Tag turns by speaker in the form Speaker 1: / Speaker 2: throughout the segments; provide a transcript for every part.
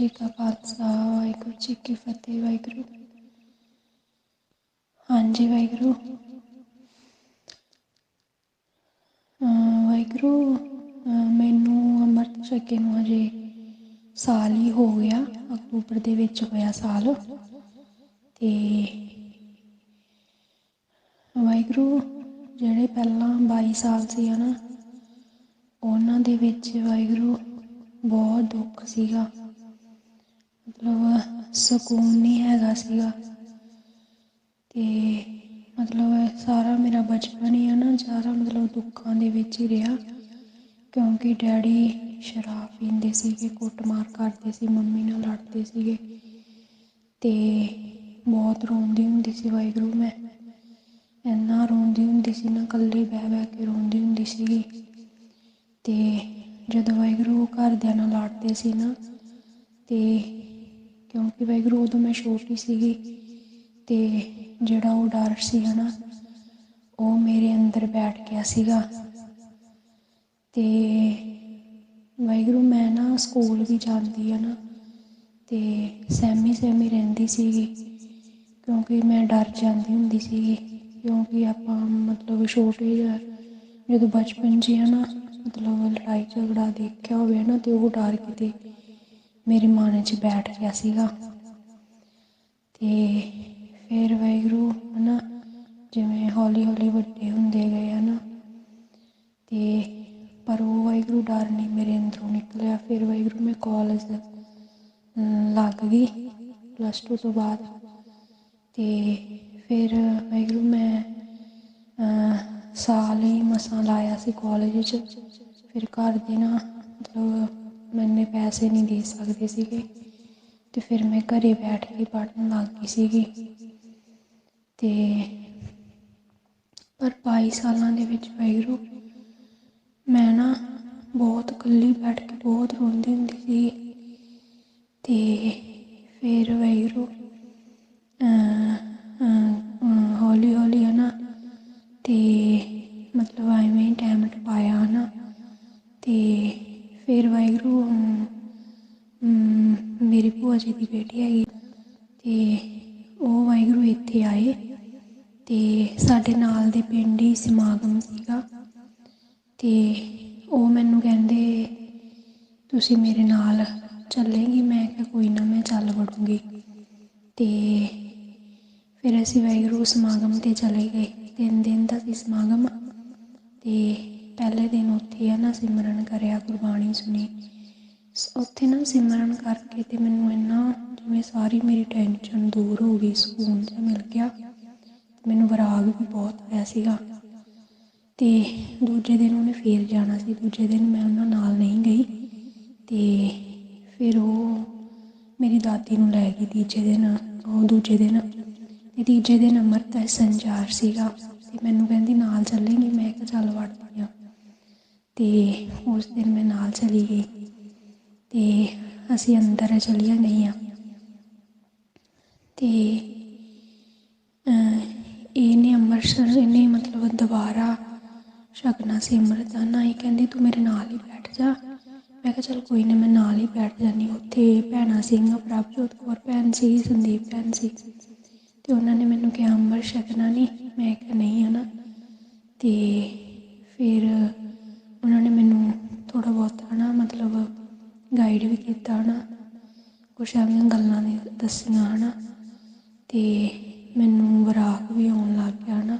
Speaker 1: ਜੀ ਕਾ ਖਾਲਸਾ, ਵਾਹਿਗੁਰੂ ਜੀ ਕੀ ਫਤਿਹ, ਵਾਹਿਗੁਰੂ। ਹਾਂਜੀ, ਵਾਹਿਗੁਰੂ। ਵਾਹਿਗੁਰੂ ਮੈਨੂੰ ਅੰਮ੍ਰਿਤ ਛਕੇ ਨੂੰ ਹਜੇ ਸਾਲ ਹੀ ਹੋ ਗਿਆ, ਅਕਤੂਬਰ ਦੇ ਵਿੱਚ ਹੋਇਆ ਸਾਲ। ਤੇ ਵਾਹਿਗੁਰੂ, ਜਿਹੜੇ ਪਹਿਲਾਂ 22 ਸਾਲ ਸੀ ਹਨਾ, ਉਹਨਾਂ ਦੇ ਵਿੱਚ ਵਾਹਿਗੁਰੂ ਬਹੁਤ ਦੁੱਖ ਸੀਗਾ। ਮਤਲਬ ਸਕੂਨ ਨਹੀਂ ਹੈਗਾ ਸੀਗਾ। ਤੇ ਮਤਲਬ ਸਾਰਾ ਮੇਰਾ ਬਚਪਨ ਹੀ ਹੈ ਨਾ, ਸਾਰਾ ਮਤਲਬ ਦੁੱਖਾਂ ਦੇ ਵਿੱਚ ਹੀ ਰਿਹਾ। ਕਿਉਂਕਿ ਡੈਡੀ ਸ਼ਰਾਬ ਪੀਂਦੇ ਸੀਗੇ, ਕੁੱਟਮਾਰ ਕਰਦੇ ਸੀ, ਮੰਮੀ ਨਾਲ ਲੜਦੇ ਸੀਗੇ। ਤੇ ਬਹੁਤ ਰੋਂਦੀ ਹੁੰਦੀ ਸੀ ਵਾਹਿਗੁਰੂ ਮੈਂ। ਇੰਨਾ ਰੋਂਦੀ ਹੁੰਦੀ ਸੀ ਨਾ, ਇਕੱਲੀ ਬਹਿ ਬਹਿ ਕੇ ਰੋਂਦੀ ਹੁੰਦੀ ਸੀਗੀ। ਤੇ ਜਦੋਂ ਵਾਹਿਗੁਰੂ ਘਰਦਿਆਂ ਨਾਲ ਲੜਦੇ ਸੀ ਨਾ, ਤੇ ਕਿਉਂਕਿ ਵਾਹਿਗੁਰੂ ਉਦੋਂ ਮੈਂ ਛੋਟੀ ਸੀਗੀ ਤੇ ਜਿਹੜਾ ਉਹ ਡਰ ਸੀ ਹਨਾ, ਉਹ ਮੇਰੇ ਅੰਦਰ ਬੈਠ ਗਿਆ ਸੀਗਾ। ਤੇ ਵਾਹਿਗੁਰੂ ਮੈਂ ਨਾ ਸਕੂਲ ਵੀ ਜਾਂਦੀ ਆ ਨਾ, ਤੇ ਸਹਿਮੀ ਸਹਿਮੀ ਰਹਿੰਦੀ ਸੀਗੀ, ਕਿਉਂਕਿ ਮੈਂ ਡਰ ਜਾਂਦੀ ਹੁੰਦੀ ਸੀਗੀ, ਕਿਉਂਕਿ ਆਪਾਂ ਮਤਲਬ ਛੋਟੇ ਜਿਹਾ ਜਦੋਂ ਬਚਪਨ 'ਚ ਹੈ ਨਾ, ਮਤਲਬ ਲੜਾਈ ਝਗੜਾ ਦੇਖਿਆ ਹੋਵੇ ਨਾ ਤੇ ਉਹ ਡਰ ਕਿਤੇ ਮੇਰੇ ਮਨ 'ਚ ਬੈਠ ਗਿਆ ਸੀਗਾ। ਅਤੇ ਫਿਰ ਵਾਹਿਗੁਰੂ ਹੈ ਨਾ ਜਿਵੇਂ ਹੌਲੀ ਹੌਲੀ ਵੱਡੇ ਹੁੰਦੇ ਗਏ ਹੈ ਨਾ ਅਤੇ ਪਰ ਉਹ ਵਾਹਿਗੁਰੂ ਡਰ ਨਹੀਂ ਮੇਰੇ ਅੰਦਰੋਂ ਨਿਕਲਿਆ। ਫਿਰ ਵਾਹਿਗੁਰੂ ਮੈਂ ਕਾਲਜ ਲੱਗ ਗਈ ਪਲੱਸ 2 ਤੋਂ ਬਾਅਦ। ਅਤੇ ਫਿਰ ਵਾਹਿਗੁਰੂ ਮੈਂ ਸਾਲ ਹੀ ਮਸਾਂ ਲਾਇਆ ਸੀ ਕਾਲਜ ਵਿੱਚ। ਫਿਰ ਘਰ ਦੇ ਨਾ ਮਤਲਬ ਮੈਨੇ ਪੈਸੇ ਨਹੀਂ ਦੇ ਸਕਦੇ ਸੀਗੇ। ਤੇ ਫਿਰ ਮੈਂ ਘਰੇ ਬੈਠ ਕੇ ਪੜ੍ਹਨ ਲੱਗ ਗਈ ਸੀਗੀ। ਤੇ ਪਰ 22 ਸਾਲਾਂ ਦੇ ਵਿੱਚ ਵਾਹਿਗੁਰੂ, ਮੈਂ ਨਾ ਬਹੁਤ ਇਕੱਲੀ ਬੈਠ ਕੇ ਬਹੁਤ ਰੋਂਦੀ ਹੁੰਦੀ ਸੀ ਤੇ ਫਿਰ ਵਾਹਿਗੁਰੂ ਅਹ, ਅਹ, ਅਹ, ਹੌਲੀ ਹੌਲੀ ਹੈ ਨਾ ਤੇ ਮਤਲਬ ਐਵੇਂ ਹੀ ਟਾਈਮ ਟਪਾਇਆ ਨਾ ਤੇ ਫਿਰ ਵਾਹਿਗੁਰੂ ਅਮ, ਅਮ, ਮੇਰੀ ਭੂਆ ਜੀ ਦੀ ਬੇਟੀ ਹੈਗੀ ਤੇ ਉਹ ਵਾਹਿਗੁਰੂ ਇੱਥੇ ਆਏ ਤੇ ਸਾਡੇ ਨਾਲ ਦੇ ਪਿੰਡ ਹੀ ਸਮਾਗਮ ਸੀਗਾ ਅਤੇ ਉਹ ਮੈਨੂੰ ਕਹਿੰਦੇ, ਤੁਸੀਂ ਮੇਰੇ ਨਾਲ ਚੱਲੇਗੀ, ਮੈਂ ਕਿਹਾ ਕੋਈ ਨਾ ਮੈਂ ਚੱਲ ਵੜੂੰਗੀ। ਅਤੇ ਫਿਰ ਅਸੀਂ ਵਾਹਿਗੁਰੂ ਸਮਾਗਮ ਤੇ ਚਲੇ ਗਏ। ਤਿੰਨ ਦਿਨ ਦਾ ਸੀ ਸਮਾਗਮ ਅਤੇ ਪਹਿਲੇ ਦਿਨ ਉੱਥੇ ਆ ਨਾ ਸਿਮਰਨ ਕਰਿਆ, ਗੁਰਬਾਣੀ ਸੁਣੀ। ਉੱਥੇ ਨਾ ਸਿਮਰਨ ਕਰਕੇ ਤੇ ਮੈਨੂੰ ਇੰਨਾ ਜਿਵੇਂ ਸਾਰੀ ਮੇਰੀ ਟੈਨਸ਼ਨ ਦੂਰ ਹੋ ਗਈ, ਸਕੂਨ ਜਿਹਾ ਮਿਲ ਗਿਆ। ਮੈਨੂੰ ਵਿਰਾਗ ਵੀ ਬਹੁਤ ਆਇਆ ਸੀਗਾ। ਅਤੇ ਦੂਜੇ ਦਿਨ ਉਹਨੇ ਫੇਰ ਜਾਣਾ ਸੀ। ਦੂਜੇ ਦਿਨ ਮੈਂ ਉਹਨਾਂ ਨਾਲ ਨਹੀਂ ਗਈ ਅਤੇ ਫਿਰ ਉਹ ਮੇਰੀ ਦਾਦੀ ਨੂੰ ਲੈ ਗਈ ਤੀਜੇ ਦਿਨ। ਉਹ ਦੂਜੇ ਦਿਨ ਅਤੇ ਤੀਜੇ ਦਿਨ ਅੰਮ੍ਰਿਤ ਸੰਚਾਰ ਸੀਗਾ ਅਤੇ ਮੈਨੂੰ ਕਹਿੰਦੀ, ਨਾਲ ਚੱਲੇਂਗੀ? ਮੈਂ ਕਿਹਾ, ਚੱਲ ਵੜਦੀ ਆ ਅਤੇ ਉਸ ਦਿਨ ਮੈਂ ਨਾਲ ਚਲੀ ਗਈ ਅਤੇ ਅਸੀਂ ਅੰਦਰ ਚਲੀਆਂ ਗਈਆਂ। ਅਤੇ ਇਹਨੇ ਅੰਮ੍ਰਿਤਸਰ, ਇਹਨੇ ਮਤਲਬ ਦੁਬਾਰਾ ਛਕਣਾ ਸੀ ਅੰਮ੍ਰਿਤ ਨਾ ਹੀ ਕਹਿੰਦੀ, ਤੂੰ ਮੇਰੇ ਨਾਲ ਹੀ ਬੈਠ ਜਾ। ਮੈਂ ਕਿਹਾ, ਚਲ ਕੋਈ ਨਾ, ਮੈਂ ਨਾਲ ਹੀ ਬੈਠ ਜਾਨੀ ਉੱਥੇ ਭੈਣਾ ਸਿੰਘ ਪ੍ਰਭਜੋਤ ਕੌਰ ਭੈਣ ਸੀ, ਸੰਦੀਪ ਭੈਣ ਸੀ। ਤੇ ਉਹਨਾਂ ਨੇ ਮੈਨੂੰ ਕਿਹਾ, ਅੰਮ੍ਰਿਤ ਛਕਣਾ ਨਹੀਂ ਮੈਂ ਕਿਹਾ, ਨਹੀਂ, ਹਨਾ। ਤੇ ਫਿਰ ਉਹਨਾਂ ਨੇ ਮੈਨੂੰ ਥੋੜਾ ਬਹੁਤ ਹਨਾ, ਮਤਲਬ ਗਾਈਡ ਵੀ ਕੀਤਾ ਹਨਾ, ਕੁਛ ਐਵੇਂ ਗੱਲਾਂ ਨੇ ਦੱਸੀਆਂ ਹਨਾ। ਤੇ ਮੈਨੂੰ ਵਿਰਾਗ ਵੀ ਆਉਣ ਲੱਗ ਗਿਆ ਨਾ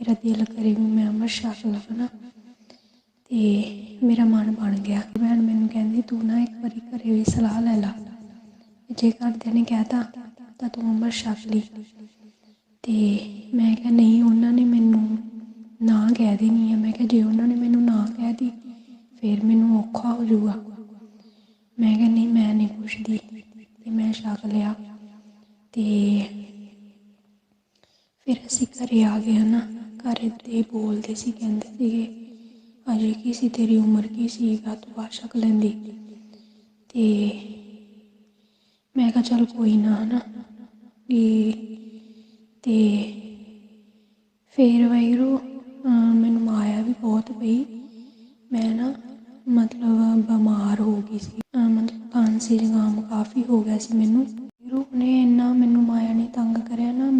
Speaker 1: ਮੇਰਾ ਦਿਲ ਕਰੇ ਵੀ ਮੈਂ ਅਮਰ ਛਕ ਲਵਾਂ ਨਾ ਤੇ ਮੇਰਾ ਮਨ ਬਣ ਗਿਆ। ਭੈਣ ਮੈਨੂੰ ਕਹਿੰਦੀ, ਤੂੰ ਨਾ ਇੱਕ ਵਾਰੀ ਘਰੇ ਵੀ ਸਲਾਹ ਲੈ ਲਾ। ਜੇ ਘਰਦਿਆਂ ਨੇ ਕਹਿਤਾ, ਤਾਂ ਤੂੰ ਅਮਰ ਛਕ ਲਈ। ਤੇ ਮੈਂ ਕਿਹਾ, ਨਹੀਂ, ਉਹਨਾਂ ਨੇ ਮੈਨੂੰ ਨਾ ਕਹਿ ਦੇਣੀ ਹੈ ਮੈਂ ਕਿਹਾ, ਜੇ ਉਹਨਾਂ ਨੇ ਮੈਨੂੰ ਨਾ ਕਹਿ ਦੀ ਫਿਰ ਮੈਨੂੰ ਔਖਾ ਹੋ ਜਾਊਗਾ। ਮੈਂ ਕਿਹਾ, ਨਹੀਂ, ਮੈਂ ਨਹੀਂ ਪੁੱਛਦੀ। ਤੇ ਮੈਂ ਛਕ ਲਿਆ। ਤੇ ਫਿਰ ਅਸੀਂ ਘਰੇ ਆ ਗਏ ਨਾ ਘਰੇ ਤੇ ਬੋਲਦੇ ਸੀ, ਕਹਿੰਦੇ ਸੀਗੇ, ਅਜੇ ਕੀ ਸੀ, ਤੇਰੀ ਉਮਰ ਕੀ ਸੀਗਾ ਤੂੰ ਬਾਹਰ ਲੈਂਦੀ। ਤੇ ਮੈਂ ਕਿਹਾ, ਚੱਲ ਕੋਈ ਨਾ, ਹਨਾ? ਵੀ ਤੇ ਫਿਰ ਵਾਹਿਗੁਰੂ ਮੈਨੂੰ ਮਾਇਆ ਵੀ ਬਹੁਤ ਪਈ ਮੈਂ ਨਾ ਮਤਲਬ ਬਿਮਾਰ ਹੋ ਗਈ ਸੀ। ਮਤਲਬ ਖਾਂਸੀ ਜ਼ੁਕਾਮ ਕਾਫੀ ਹੋ ਗਿਆ ਸੀ ਮੈਨੂੰ। ਰੂਪ ਨੇ ਇੰਨਾ ਮੈਨੂੰ ਮਾਇਆ ਨੇ ਤੰਗ ਕਰਿਆ ਨਾ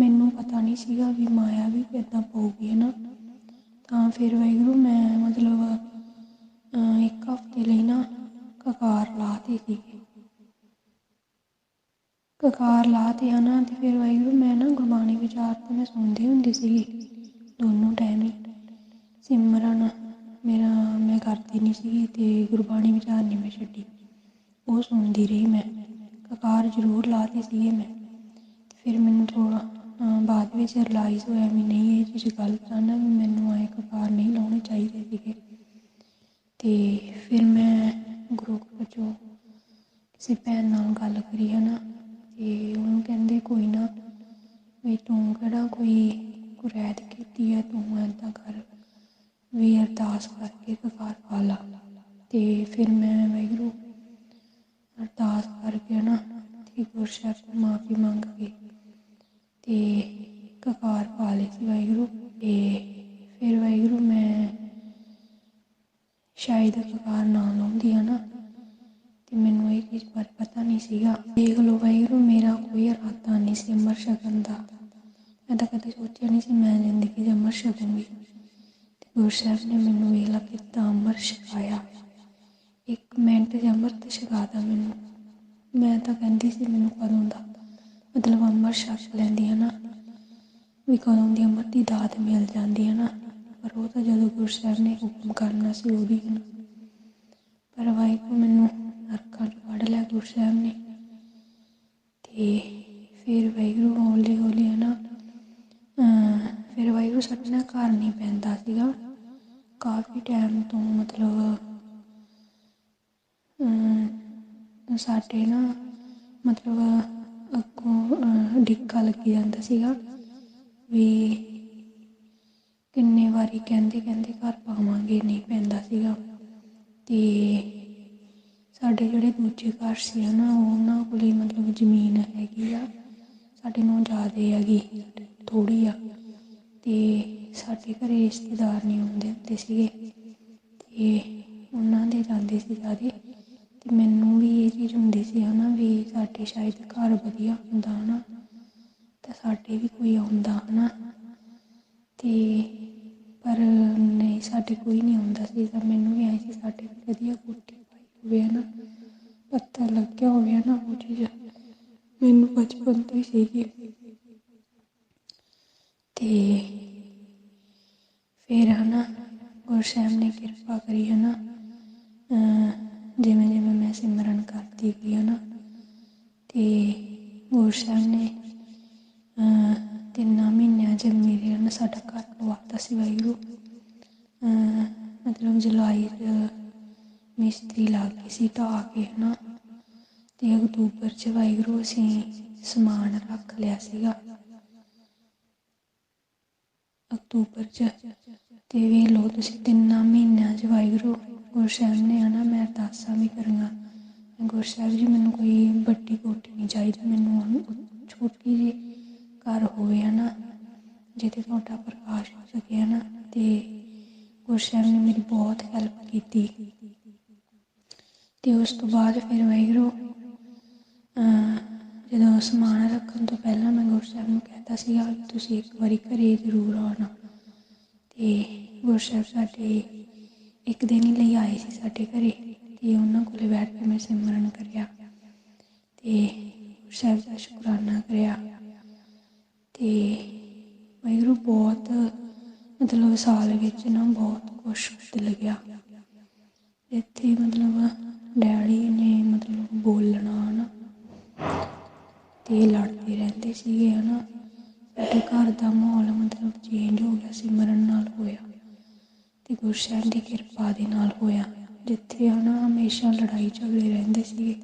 Speaker 1: ਸੀਗਾ ਵੀ ਮਾਇਆ ਵੀ ਇੱਦਾਂ ਪਊਗੀ ਨਾ? ਤਾਂ ਫਿਰ ਵਾਹਿਗੁਰੂ ਮੈਂ ਮਤਲਬ ਇੱਕ ਹਫ਼ਤੇ ਲਈ ਨਾ ਕਕਾਰ ਲਾਤੀ ਸੀ ਕਕਾਰ ਲਾਤੇ ਹਨਾ ਤੇ ਫਿਰ ਵਾਹਿਗੁਰੂ ਮੈਂ ਨਾ ਗੁਰਬਾਣੀ ਵਿਚਾਰ ਤੇ ਮੈਂ ਸੁਣਦੀ ਹੁੰਦੀ ਸੀਗੀ ਦੋਨੋਂ ਟਾਈਮ ਹੀ। ਸਿਮਰਨ ਮੇਰਾ, ਮੈਂ ਕਰਦੀ ਨਹੀਂ ਸੀ ਤੇ ਗੁਰਬਾਣੀ ਵਿਚਾਰ ਨਹੀਂ ਮੈਂ ਛੱਡੀ। ਉਹ ਸੁਣਦੀ ਰਹੀ ਮੈਂ। ਕਕਾਰ ਜ਼ਰੂਰ ਲਾਤੇ ਸੀਗੇ ਮੈਂ। ਫਿਰ ਮੈਨੂੰ ਥੋੜਾ ਬਾਅਦ ਵਿੱਚ ਰਿਅਲਾਈਜ਼ ਹੋਇਆ ਵੀ ਨਹੀਂ, ਇਹ ਚੀਜ਼ ਗਲਤ ਆ ਨਾ, ਵੀ ਮੈਨੂੰ ਐਂ ਕਕਾਰ ਨਹੀਂ ਲਾਉਣੇ ਚਾਹੀਦੇ ਸੀਗੇ। ਅਤੇ ਫਿਰ ਮੈਂ ਗੁਰੂ ਵਜੋਂ ਕਿਸੇ ਭੈਣ ਨਾਲ ਗੱਲ ਕਰੀ ਹੈ ਨਾ ਅਤੇ ਉਹਨੂੰ ਕਹਿੰਦੇ, ਕੋਈ ਨਾ, ਵੀ ਤੂੰ ਕਿਹੜਾ ਕੋਈ ਕੁਰੈਤ ਕੀਤੀ ਹੈ ਤੂੰ ਏਦਾਂ ਕਰ, ਵੀ ਅਰਦਾਸ ਕਰਕੇ ਕਕਾਰ ਪਾ ਲਾ। ਤੇ ਫਿਰ ਮੈਂ ਵਾਹਿਗੁਰੂ ਅਰਦਾਸ ਕਰਕੇ ਨਾ ਤੇ ਗੁਰਸ਼ਰ ਮਾਫੀ ਮੰਗ ਕੇ ਤੇ ਕਕਾਰ ਪਾ ਲਈ ਸੀ ਵਾਹਿਗੁਰੂ ਤੇ ਫਿਰ ਵਾਹਿਗੁਰੂ ਮੈਂ ਸ਼ਾਇਦ ਕਕਾਰ ਨਾ ਲਾਉਂਦੀ ਆ ਨਾ ਤੇ ਮੈਨੂੰ ਇਹ ਚੀਜ਼ ਬਾਰੇ ਪਤਾ ਨਹੀਂ ਸੀਗਾ। ਦੇਖ ਲਓ ਵਾਹਿਗੁਰੂ, ਮੇਰਾ ਕੋਈ ਇਰਾਦਾ ਨਹੀਂ ਸੀ ਅਮਰ ਛਕਣ ਦਾ। ਮੈਂ ਤਾਂ ਕਦੇ ਸੋਚਿਆ ਨਹੀਂ ਸੀ ਮੈਂ ਜ਼ਿੰਦਗੀ 'ਚ ਅਮਰ ਛਕੂੰਗੀ ਤੇ ਗੁਰੂ ਸਾਹਿਬ ਨੇ ਮੈਨੂੰ ਇਹ ਲਾ ਕਿੱਦਾਂ ਅਮਰ ਛਕਾਇਆ। ਇੱਕ ਮਿੰਟ 'ਚ ਅੰਮ੍ਰਿਤ ਛਕਾਤਾ ਮੈਨੂੰ। ਮੈਂ ਤਾਂ ਕਹਿੰਦੀ ਸੀ ਮੈਨੂੰ ਕਦੋਂ ਦਾ। ਮਤਲਬ ਅੰਮ੍ਰਿਤ ਛਕ ਲੈਂਦੀ ਹੈ ਨਾ, ਵੀ ਕਦੋਂ ਦੀ ਅੰਮ੍ਰਿਤ ਦੀ ਦਾਤ ਮਿਲ ਜਾਂਦੀ ਹੈ ਨਾ, ਪਰ ਉਹ ਤਾਂ ਜਦੋਂ ਗੁਰੂ ਸਾਹਿਬ ਨੇ ਹੁਕਮ ਕਰਨਾ ਸੀ ਉਹ ਉਹਦੀ ਨਾ ਪਰ ਵਾਹਿਗੁਰੂ ਮੈਨੂੰ ਨਰਕਾਂ 'ਚ ਕੱਢ ਲਿਆ ਗੁਰੂ ਸਾਹਿਬ ਨੇ। ਤੇ ਫਿਰ ਵਾਹਿਗੁਰੂ ਹੌਲੀ ਹੌਲੀ ਹੈ ਨਾ ਫਿਰ ਵਾਹਿਗੁਰੂ ਸਾਡੇ ਨਾਲ ਘਰ ਨਹੀਂ ਪੈਂਦਾ ਸੀਗਾ। ਕਾਫੀ ਟਾਈਮ ਤੋਂ ਮਤਲਬ ਸਾਡੇ ਨਾ ਮਤਲਬ ਅੱਗੋਂ ਅਹ ਡਿੱਕਾ ਲੱਗੀ ਜਾਂਦਾ ਸੀਗਾ ਵੀ ਕਿੰਨੇ ਵਾਰੀ ਕਹਿੰਦੇ ਕਹਿੰਦੇ ਘਰ ਪਾਵਾਂਗੇ, ਨਹੀਂ ਪੈਂਦਾ ਸੀਗਾ। ਤੇ ਸਾਡੇ ਜਿਹੜੇ ਦੂਜੇ ਘਰ ਸੀ ਨਾ ਉਹਨਾਂ ਕੋਲੇ ਮਤਲਬ ਜ਼ਮੀਨ ਹੈਗੀ ਆ, ਸਾਡੇ ਨੂੰ ਜ਼ਿਆਦੇ ਹੈਗੀ ਥੋੜੀ ਆ। ਤੇ ਸਾਡੇ ਘਰੇ ਰਿਸ਼ਤੇਦਾਰ ਨਹੀਂ ਹੁੰਦੇ ਹੁੰਦੇ ਸੀਗੇ। ਤੇ ਉਹਨਾਂ ਦੇ ਜਾਂਦੇ ਸੀ ਜ਼ਿਆਦੇ। ਤੇ ਮੈਨੂੰ ਵੀ ਇਹ ਚੀਜ਼ ਹੁੰਦੀ ਸੀ ਹਨਾ, ਵੀ ਸਾਡੇ ਸ਼ਾਇਦ ਘਰ ਵਧੀਆ ਹੁੰਦਾ ਹਨਾ। ਤਾਂ ਸਾਡੇ ਵੀ ਕੋਈ ਆਉਂਦਾ ਹਨਾ। ਤੇ ਪਰ ਨਹੀਂ, ਸਾਡੇ ਕੋਈ ਨਹੀਂ ਆਉਂਦਾ ਸੀ। ਤਾਂ ਮੈਨੂੰ ਵੀ ਆਈ ਸੀ, ਸਾਡੇ ਵੀ ਵਧੀਆ ਕੋਠੀ ਪਾਈ ਹੋਵੇ ਹਨਾ। ਪੱਤਾ ਲੱਗਿਆ ਹੋਵੇ ਨਾ ਉਹ ਚੀਜ਼ ਮੈਨੂੰ ਬਚਪਨ ਤੋਂ ਹੀ ਸੀਗੀ। ਤੇ ਫਿਰ ਹਨਾ ਗੁਰਸ਼ਾਮ ਨੇ ਕਿਰਪਾ ਕਰੀ ਹਨਾ। ਅਹ ਜਿਵੇਂ ਜਿਵੇਂ ਮੈਂ ਸਿਮਰਨ ਕਰਦੀ ਗਈ ਹਨਾ। ਤੇ ਗੁਰਸ਼ਾਮ ਨੇ ਤਿੰਨਾਂ ਮਹੀਨਿਆਂ ਚ ਸਾਡਾ ਘਰ ਪਵਾਤਾ ਸੀ ਵਾਹਿਗੁਰੂ, ਅਹ ਮਤਲਬ ਜੁਲਾਈ ਚ ਮਿਸਤਰੀ ਲੱਗ ਗਈ ਸੀ ਢਾਹ ਕੇ, ਹਨਾ? ਤੇ ਅਕਤੂਬਰ ਚ ਵਾਹਿਗੁਰੂ ਅਸੀਂ ਸਮਾਨ ਰੱਖ ਲਿਆ ਸੀਗਾ। ਅਕਤੂਬਰ ਚ ਤੇ ਵੇ ਲੋ ਤੁਸੀਂ ਤਿੰਨਾਂ ਮਹੀਨਿਆਂ ਚ ਵਾਹਿਗੁਰੂ ਗੁਰਸ਼ਾਹਿਬ ਨੇ, ਹਨਾ, ਮੈਂ ਅਰਦਾਸਾਂ ਵੀ ਕਰੀਆਂ। ਗੁਰਸ਼ਾਹਿਬ ਜੀ, ਮੈਨੂੰ ਕੋਈ ਵੱਡੀ ਕੋਠੀ ਨਹੀਂ ਚਾਹੀਦੀ, ਮੈਨੂੰ ਛੋਟੀ ਜਿਹੀ ਘਰ ਹੋਵੇ, ਹਨਾ? ਜਿੱਥੇ ਤੁਹਾਡਾ ਪ੍ਰਕਾਸ਼ ਹੋ ਸਕੇ ਹਨਾ, ਤੇ ਗੁਰਸ਼ਾਹਿਬ ਨੇ ਮੇਰੀ ਬਹੁਤ ਹੈਲਪ ਕੀਤੀ। ਤੇ ਉਸ ਤੋਂ ਬਾਅਦ ਫਿਰ ਵਾਹਿਗੁਰੂ ਜਦੋਂ ਸਮਾਨ ਰੱਖਣ ਤੋਂ ਪਹਿਲਾਂ ਮੈਂ ਗੁਰੂ ਸਾਹਿਬ ਨੂੰ ਕਹਿੰਦਾ ਸੀਗਾ ਕਿ ਤੁਸੀਂ ਇੱਕ ਵਾਰੀ ਘਰੇ ਜ਼ਰੂਰ ਆਉਣਾ। ਤੇ ਗੁਰਸ਼ਾਹਿਬ ਸਾਡੇ ਇੱਕ ਦਿਨ ਹੀ ਲਈ ਆਏ ਸੀ ਸਾਡੇ ਘਰੇ, ਤੇ ਉਹਨਾਂ ਕੋਲੇ ਬੈਠ ਕੇ ਮੈਂ ਸਿਮਰਨ ਕਰਿਆ। ਤੇ ਗੁਰਸ਼ਾਹਿਬ ਦਾ ਸ਼ੁਕਰਾਨਾ ਕਰਿਆ। ਤੇ ਵਾਹਿਗੁਰੂ ਬਹੁਤ, ਮਤਲਬ ਸਾਲ ਵਿੱਚ ਨਾ ਬਹੁਤ ਕੁਛ ਬਦਲ ਗਿਆ। ਇੱਥੇ ਮਤਲਬ ਡੈਡੀ ਨੇ ਮਤਲਬ ਬੋਲਣਾ ਨਾ ਤੇ ਲੜਦੇ ਰਹਿੰਦੇ ਸੀਗੇ ਹਨਾ। ਸਾਡੇ ਘਰ ਦਾ ਮਾਹੌਲ ਮਤਲਬ ਚੇਂਜ ਹੋ ਗਿਆ ਸਿਮਰਨ ਨਾਲ ਹੋਇਆ। ਤੇ ਗੁਰਸ਼ਾਹਿਬ ਦੀ ਕਿਰਪਾ ਦੇ ਨਾਲ ਹੋਇਆ। ਜਿੱਥੇ ਹਨਾ ਹਮੇਸ਼ਾ ਲੜਾਈ ਝਗੜੇ ਰਹਿੰਦੇ ਸੀਗੇ।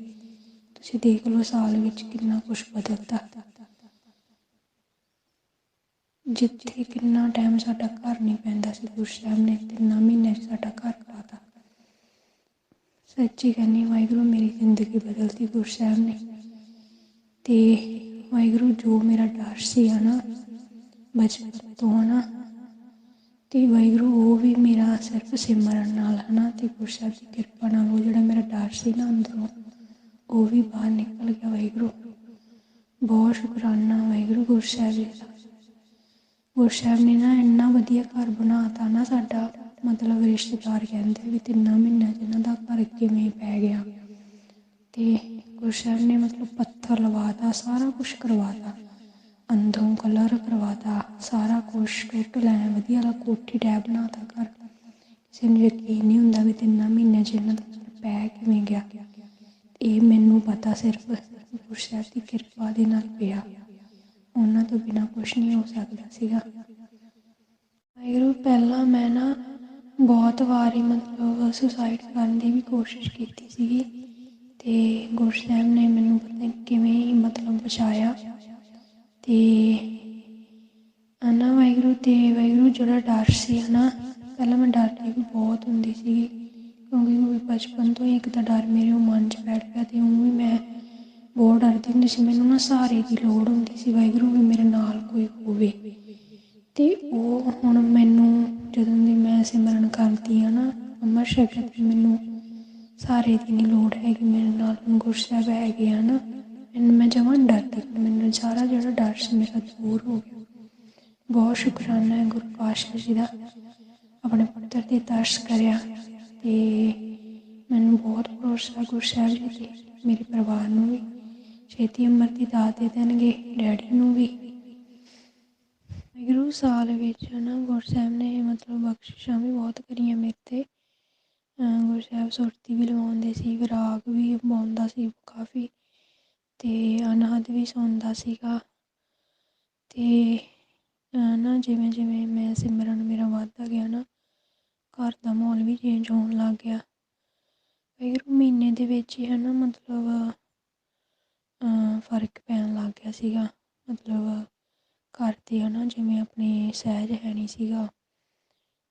Speaker 1: ਤੁਸੀਂ ਦੇਖ ਲਓ ਸਾਲ ਵਿੱਚ ਕਿੰਨਾ ਕੁਝ ਬਦਲਦਾ ਜਿੱਥੇ ਕਿੰਨਾ ਟਾਈਮ ਸਾਡਾ ਘਰ ਨਹੀਂ ਪੈਂਦਾ ਸੀ, ਗੁਰੂ ਸਾਹਿਬ ਨੇ ਤਿੰਨਾਂ ਮਹੀਨੇ ਸਾਡਾ ਘਰ ਪਾਤਾ। ਸੱਚੀ ਕਹਿੰਦੀ, ਵਾਹਿਗੁਰੂ ਮੇਰੀ ਜ਼ਿੰਦਗੀ ਬਦਲਤੀ ਗੁਰਸ਼ਾਹਿਬ ਨੇ। ਤੇ ਵਾਹਿਗੁਰੂ, ਜੋ ਮੇਰਾ ਡਰ ਸੀ ਨਾ, ਬਚਪਨ ਤੋਂ ਨਾ, ਤੇ ਵਾਹਿਗੁਰੂ, ਉਹ ਵੀ ਮੇਰਾ ਸਿਰਫ ਸਿਮਰਨ ਨਾਲ ਹਨਾ ਤੇ ਗੁਰੂ ਸਾਹਿਬ ਦੀ ਕਿਰਪਾ ਨਾਲ ਉਹ ਜਿਹੜਾ ਮੇਰਾ ਡਰ ਸੀ ਨਾ ਅੰਦਰੋਂ, ਉਹ ਵੀ ਬਾਹਰ ਨਿਕਲ ਗਿਆ ਵਾਹਿਗੁਰੂ। ਬਹੁਤ ਸ਼ੁਕਰਾਨਾ ਵਾਹਿਗੁਰੂ ਗੁਰੂ ਸਾਹਿਬ ਜੀ ਦਾ। ਗੁਰੂ ਸਾਹਿਬ ਨੇ ਨਾ ਇੰਨਾ ਵਧੀਆ ਘਰ ਬਣਾਤਾ ਨਾ ਸਾਡਾ, ਮਤਲਬ ਰਿਸ਼ਤੇਦਾਰ ਕਹਿੰਦੇ ਵੀ ਤਿੰਨਾਂ ਮਹੀਨਿਆਂ 'ਚ ਇਹਨਾਂ ਦਾ ਘਰ ਕਿਵੇਂ ਪੈ ਗਿਆ। ਤੇ ਗੁਰੂ ਸਾਹਿਬ ਨੇ ਮਤਲਬ ਪੱਥਰ ਲਵਾਤਾ, ਸਾਰਾ ਕੁਝ ਕਰਵਾਤਾ, ਅੰਦਰੋਂ ਕਲਰ ਕਰਵਾਤਾ, ਸਾਰਾ ਕੁਝ ਟੋਟਲ ਐ ਵਧੀਆ ਵਾਲਾ ਕੋਠੀ ਟੈਬ ਬਣਾਤਾ ਘਰ। ਕਿਸੇ ਨੂੰ ਯਕੀਨ ਨਹੀਂ ਹੁੰਦਾ ਵੀ ਤਿੰਨਾਂ ਮਹੀਨਿਆਂ 'ਚ ਇਹਨਾਂ ਦਾ ਘਰ ਪੈ ਕਿਵੇਂ ਗਿਆ। ਇਹ ਮੈਨੂੰ ਪਤਾ ਸਿਰਫ ਗੁਰੂ ਸਾਹਿਬ ਦੀ ਕਿਰਪਾ ਦੇ ਨਾਲ ਪਿਆ। ਉਹਨਾਂ ਤੋਂ ਬਿਨਾ ਕੁਝ ਨਹੀਂ ਹੋ ਸਕਦਾ ਸੀਗਾ। ਵਾਹਿਗੁਰੂ ਪਹਿਲਾਂ ਮੈਂ ਨਾ ਬਹੁਤ ਵਾਰੀ ਮਤਲਬ ਸੁਸਾਈਡ ਕਰਨ ਦੀ ਵੀ ਕੋਸ਼ਿਸ਼ ਕੀਤੀ ਸੀਗੀ ਤੇ ਗੁਰੂ ਸਾਹਿਬ ਨੇ ਮੈਨੂੰ ਪਤਾ ਕਿਵੇਂ ਹੀ ਮਤਲਬ ਬਚਾਇਆ ਤੇ ਅਨਾ ਵਾਹਿਗੁਰੂ, ਤੇ ਵਾਹਿਗੁਰੂ ਜਿਹੜਾ ਡਰ ਸੀ ਹਨਾ, ਪਹਿਲਾਂ ਮੈਂ ਡਰਦੀ ਵੀ ਬਹੁਤ ਹੁੰਦੀ ਸੀਗੀ ਕਿਉਂਕਿ ਵੀ ਬਚਪਨ ਤੋਂ ਹੀ ਇੱਕ ਤਾਂ ਡਰ ਮੇਰੇ ਮਨ 'ਚ ਬੈਠ ਗਿਆ ਤੇ ਉਹ ਵੀ ਮੈਂ ਬਹੁਤ ਡਰਦੀ ਹੁੰਦੀ ਸੀ। ਮੈਨੂੰ ਨਾ ਸਹਾਰੇ ਦੀ ਲੋੜ ਹੁੰਦੀ ਸੀ। ਵਾਹਿਗੁਰੂ ਵੀ ਮੇਰੇ ਨਾਲ ਕੋਈ ਹੋਵੇ। ਤੇ ਉਹ ਹੁਣ ਮੈਨੂੰ ਜਦੋਂ ਦੀ ਮੈਂ ਸਿਮਰਨ ਕਰਦੀ ਆ ਨਾ ਅੰਮ੍ਰਿਤ ਛਕਿਆ ਤੇ ਮੈਨੂੰ ਸਾਰੇ ਦੀ ਨਹੀਂ ਲੋੜ ਹੈਗੀ। ਮੇਰੇ ਨਾਲ ਹੁਣ ਗੁਰੂ ਸਾਹਿਬ ਹੈਗੇ ਆ ਨਾ ਮੈਨੂੰ ਮੈਂ ਜਮਾਂ ਨੀ ਡਰਦੀ। ਮੈਨੂੰ ਸਾਰਾ ਜਿਹੜਾ ਡਰ ਸੀ ਮੇਰਾ ਦੂਰ ਹੋ ਗਿਆ। ਬਹੁਤ ਸ਼ੁਕਰਾਨਾ ਹੈ ਗੁਰੂ ਪਾਤਸ਼ਾਹ ਜੀ ਦਾ। ਆਪਣੇ ਪੁੱਤਰ ਤੇ ਤਰਸ ਕਰਿਆ ਤੇ ਮੈਨੂੰ ਬਹੁਤ ਭਰੋਸਾ ਗੁਰੂ ਸਾਹਿਬ ਜੀ ਤੇ ਮੇਰੇ ਪਰਿਵਾਰ ਨੂੰ ਵੀ। ਛੇਤੀ ਉਮਰ ਦੀ ਦਾਤ ਦੇ ਦੇਣਗੇ, ਡੈਡੀ ਨੂੰ ਵੀ। ਵਾਹਿਗੁਰੂ ਸਾਲ ਵਿੱਚ ਨਾ ਗੁਰੂ ਸਾਹਿਬ ਨੇ ਮਤਲਬ ਬਖਸ਼ਿਸ਼ਾਂ ਵੀ ਬਹੁਤ ਕਰੀਆਂ ਮੇਰੇ ਤੇ। ਅਹ ਗੁਰੂ ਸਾਹਿਬ ਸੁਰਤੀ ਵੀ ਲਵਾਉਂਦੇ ਸੀ ਵਿਰਾਗ ਵੀ ਪਾਉਂਦਾ ਸੀ ਕਾਫੀ ਤੇ ਅਨਹਦ ਵੀ ਸੁਣਦਾ ਸੀਗਾ। ਤੇ ਨਾ ਜਿਵੇਂ ਜਿਵੇਂ ਮੈਂ ਸਿਮਰਨ ਮੇਰਾ ਵੱਧਦਾ ਗਿਆ ਨਾ, ਘਰ ਦਾ ਮਾਹੌਲ ਵੀ ਚੇਂਜ ਹੋਣ ਲੱਗ ਗਿਆ। ਵਾਹਿਗੁਰੂ ਮਹੀਨੇ ਦੇ ਵਿੱਚ ਹੀ ਹੈ ਨਾ ਮਤਲਬ ਫ਼ਰਕ ਪੈਣ ਲੱਗ ਗਿਆ ਸੀਗਾ। ਮਤਲਬ ਘਰ ਤੇ ਹੈ ਨਾ ਜਿਵੇਂ ਆਪਣੇ ਸਹਿਜ ਹੈ ਨਹੀਂ ਸੀਗਾ।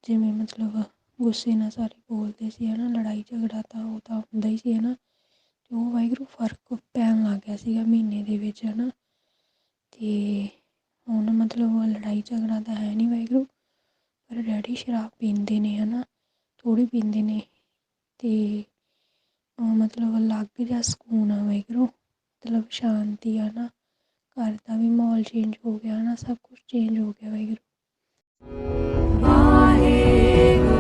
Speaker 1: ਜਿਵੇਂ ਮਤਲਬ ਗੁੱਸੇ ਨਾਲ ਸਾਰੇ ਬੋਲਦੇ ਸੀ ਹੈ ਨਾ ਲੜਾਈ ਝਗੜਾ ਤਾਂ ਉਹ ਤਾਂ ਹੁੰਦਾ ਹੀ ਸੀ ਹੈ ਨਾ ਅਤੇ ਉਹ ਵਾਹਿਗੁਰੂ ਫ਼ਰਕ ਪੈਣ ਲੱਗ ਗਿਆ ਸੀਗਾ ਮਹੀਨੇ ਦੇ ਵਿੱਚ ਹੈ ਨਾ ਅਤੇ ਹੁਣ ਮਤਲਬ ਲੜਾਈ ਝਗੜਾ ਤਾਂ ਹੈ ਨਹੀਂ ਵਾਹਿਗੁਰੂ, ਪਰ ਡੈਡੀ ਸ਼ਰਾਬ ਪੀਂਦੇ ਨੇ ਹੈ ਨਾ ਥੋੜ੍ਹੀ ਪੀਂਦੇ ਨੇ। ਅਤੇ ਅਹ ਮਤਲਬ ਅਲੱਗ ਜਿਹਾ ਸਕੂਨ ਆ ਵਾਹਿਗੁਰੂ। ਮਤਲਬ ਸ਼ਾਂਤੀ ਆ ਨਾ, ਘਰ ਦਾ ਵੀ ਮਾਹੌਲ ਚੇਂਜ ਹੋ ਗਿਆ ਨਾ, ਸਭ ਕੁਝ ਚੇਂਜ ਹੋ ਗਿਆ ਵਾਹਿਗੁਰੂ।
Speaker 2: ਵਾਹਿਗੁਰੂ।